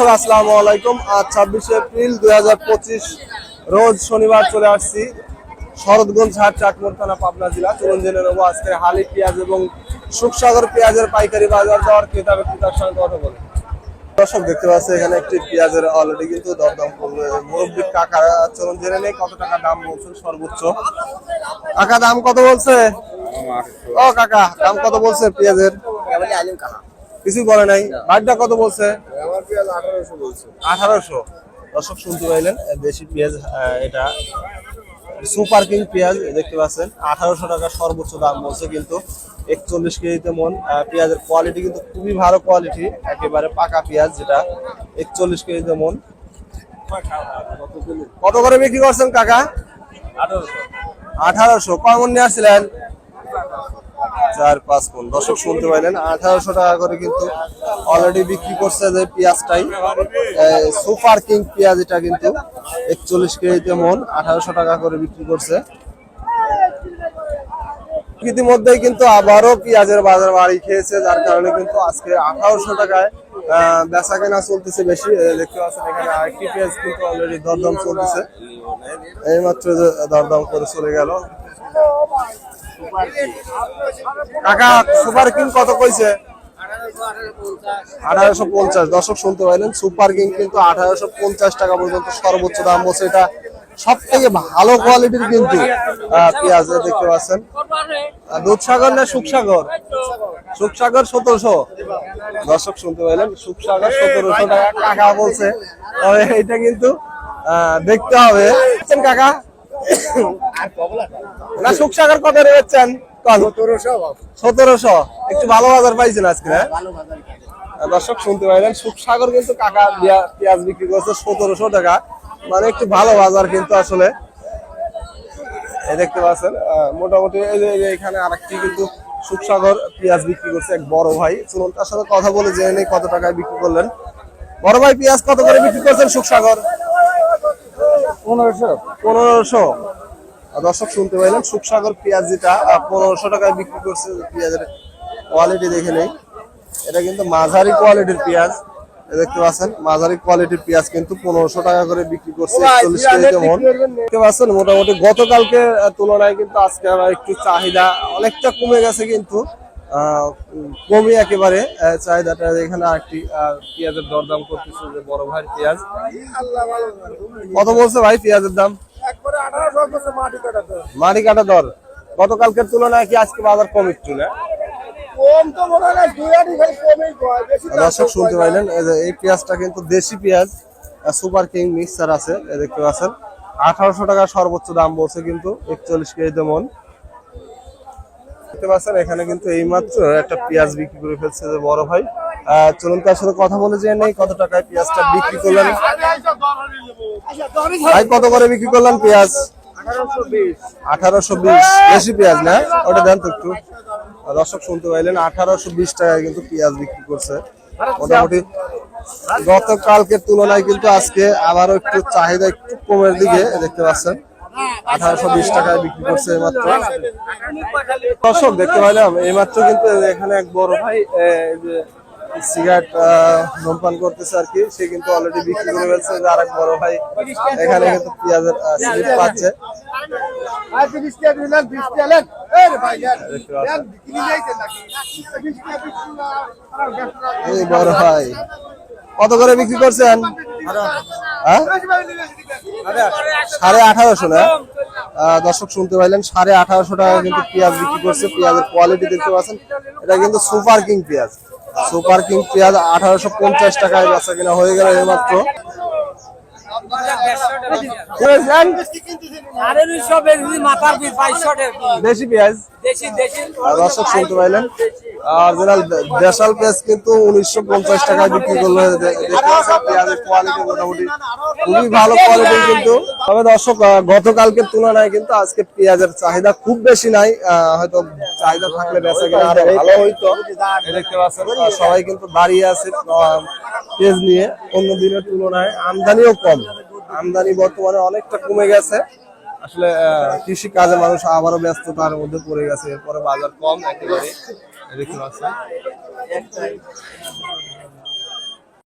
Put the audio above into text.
দর্শক আসসালামু আলাইকুম। আজ ছাব্বিশে এপ্রিল দুই হাজার পঁচিশ রোজ শনিবার চলে আসছি শরৎগঞ্জ হাট চাটমোর থানা পাবনা জেলা। চলুন জেনে নেব আজকে হালি পেঁয়াজ এবং সুখসাগর পেঁয়াজের পাইকারি বাজার যাওয়ার ক্রেতা বিক্রেতার সঙ্গে কথা বলে। দর্শক দেখতে পাচ্ছি এখানে একটি পেঁয়াজের অলরেডি কিন্তু দরদাম করবে মুরব্বী কাকা চলুন জেনে নেই কত টাকা দাম বলছেন সর্বোচ্চ। কাকা দাম কত বলছে? ও কাকা দাম কত বলছে পেঁয়াজের? কিছু বলে নাই। বাড়িটা কত বলছে? আমার পেঁয়াজ আঠারোশো বলছে। আঠারোশো। দর্শক শুনতে পাইলেন দেশি পেঁয়াজ এটা সুপার কিং পেঁয়াজ দেখতে পাচ্ছেন। আঠারোশো টাকা সর্বোচ্চ দাম বলছে কিন্তু একচল্লিশ কেজিতে মন পেঁয়াজের কোয়ালিটি কিন্তু খুবই ভালো কোয়ালিটি একেবারে পাকা পেঁয়াজ যেটা একচল্লিশ কেজিতে মন। কত করে বিক্রি করছেন কাকা? আঠারোশো। কমন নিয়ে আসছিলেন? চার, পাঁচ কোন দর্শক শুনতে পাইলেন, আঠারোশো টাকা করে কিন্তু অলরেডি বিক্রি করছে যে পেঁয়াজটাই সুপার কিং পেঁয়াজ এটা কিন্তু একচল্লিশ কেজিতে মন, আঠারোশো টাকা করে বিক্রি করছে। ইতিমধ্যেই কিন্তু আবারও পেঁয়াজের বাজার বাড়ি খেয়েছে, যার কারণে কিন্তু আজকে আঠারোশো টাকায় বেচা কেনা চলতেছে বেশি। দেখতে পাচ্ছেন এখানে আরেকটি পেঁয়াজ কিন্তু অলরেডি দরদাম চলতেছে। এইমাত্র দরদাম করে চলে গেল। কাকা, সুপার কিং কত কইছে? আঠারোশো পঞ্চাশ। দর্শক, শুনতে পাইলেন, সুপার কিং কিন্তু আঠারোশো পঞ্চাশ টাকা পর্যন্ত সর্বোচ্চ দাম বলছে। এটা সব থেকে ভালো কোয়ালিটির কিন্তু পেঁয়াজ দেখতে পাচ্ছেন। দুধসাগর না সুখসাগর? সুখসাগর সতেরোশো। দর্শক, শুনতে পাইলেন, সুখসাগর সতেরোশো টাকা কাকা বলছে। এটা কিন্তু দেখতে হবে। কাকা? না কত রেখেছেন সতেরোশো। সতেরোশো। একটু ভালো বাজার পাইছেন আজকে হ্যাঁ? দর্শক শুনতে পাইলেন সুখসাগর কিন্তু কাকা পেঁয়াজ বিক্রি করছে সতেরোশো টাকা। মানে একটু ভালো বাজার কিন্তু আসলে। এই দেখতে পাচ্ছেন মোটামুটি এই যে- এখানে আরেকটি কিন্তু সুখসাগর পেঁয়াজ বিক্রি করছে এক বড় ভাই। চলুন তার সাথে কথা বলে জেনে নেই কত টাকায় বিক্রি করলেন। বড় ভাই পেঁয়াজ কত করে বিক্রি করছেন সুখসাগর পনেরোশো। পনেরোশো। দর্শক শুনতে পাইলেন সুখসাগর পেঁয়াজ যেটা পনেরোশো টাকায় বিক্রি করছে পেঁয়াজের কোয়ালিটি দেখে নেই। এটা কিন্তু মাঝারি কোয়ালিটির পেঁয়াজ দেখতে পাচ্ছেন মাঝারি কোয়ালিটির পেঁয়াজ কিন্তু পনেরোশো টাকা করে বিক্রি করছে একচল্লিশ কেজিতে মন। দেখতে পাচ্ছেন মোটামুটি গতকালকে তুলনায় কিন্তু আজকে একটু চাহিদা অনেকটা কমে গেছে কিন্তু আহ, উম, একেবারে চাহিদাটা এখানে আরেকটি পেঁয়াজের দরদাম করতেছে যে বড় ভাই পেঁয়াজ। কত বলছে ভাই পেঁয়াজের দাম? মাটি কাটা দর। গতকালকের তুলনায় কি আজকে বাজার কম একটু না মনে হয় দর্শক শুনতে পাইলেন এই পেঁয়াজটা কিন্তু দেশি পেঁয়াজ সুপার কিং মিক্সার আছে এই দেখতে পাচ্ছেন আঠারোশো টাকা সর্বোচ্চ দাম বলছে কিন্তু একচল্লিশ কেজিতে মন। দেখতে পাচ্ছেন এখানে কিন্তু এইমাত্র একটা পেঁয়াজ বিক্রি করে ফেলছে যে বড় ভাই। আহ, চলুন তার সাথে কথা বলে যে নেই কত টাকায় পেঁয়াজটা বিক্রি করলেন। ভাই কত করে বিক্রি করলেন পেঁয়াজ? আঠারোশো বিশ। বেশি। পেঁয়াজ না? ওটা দেন তো একটু। দর্শক শুনতে পাইলেন, আঠারোশো বিশ টাকায় কিন্তু পেঁয়াজ বিক্রি করছে। মোটামুটি গতকালকের তুলনায় কিন্তু আজকে আবারও একটু চাহিদা একটু কমের দিকে দেখতে পাচ্ছেন। আঠারোশো বিশ টাকায় বিক্রি করছে এইমাত্র। দর্শক, দেখতে পাইলাম, এইমাত্র কিন্তু এখানে এক বড় ভাই সিগারেট ধূমপান করতেছে আর কি। সে কিন্তু অলরেডি বিক্রি করে ফেলছে। যে আরেক বড় ভাই এখানে কিন্তু পেঁয়াজের স্লিপ পাচ্ছে। আর এই আর বড় ভাই। কত করে বিক্রি করছেন? হ্যাঁ? সাড়ে আঠারোশো না? দর্শক শুনতে পাইলেন, সাড়ে আঠারোশো টাকা কিন্তু পেঁয়াজ বিক্রি করছে। পেঁয়াজের কোয়ালিটি দেখতে পাচ্ছেন। এটা কিন্তু সুপার কিং পেঁয়াজ। সুপার কিং পেঁয়াজ আঠারোশো পঞ্চাশ টাকায় বেচা কিনা হয়ে গেল এইমাত্র। খুবই ভালো কোয়ালিটি কিন্তু। তবে দর্শক আহ, গতকালকের তুলনায় কিন্তু আজকে পেঁয়াজের চাহিদা খুব বেশি নাই। হয়তো চাহিদা থাকলে বেচা আরও ভালো হইতো। দেখতে পাচ্ছেন সবাই কিন্তু দাঁড়িয়ে আছে পেঁয়াজ নিয়ে অন্য দিনের তুলনায় আমদানিও কম। আমদানি বর্তমানে অনেকটা কমে গেছে। আসলে কৃষি কাজে মানুষ আবারও ব্যস্ততার মধ্যে পড়ে গেছে। এরপরে বাজার কম একেবারে। দেখতে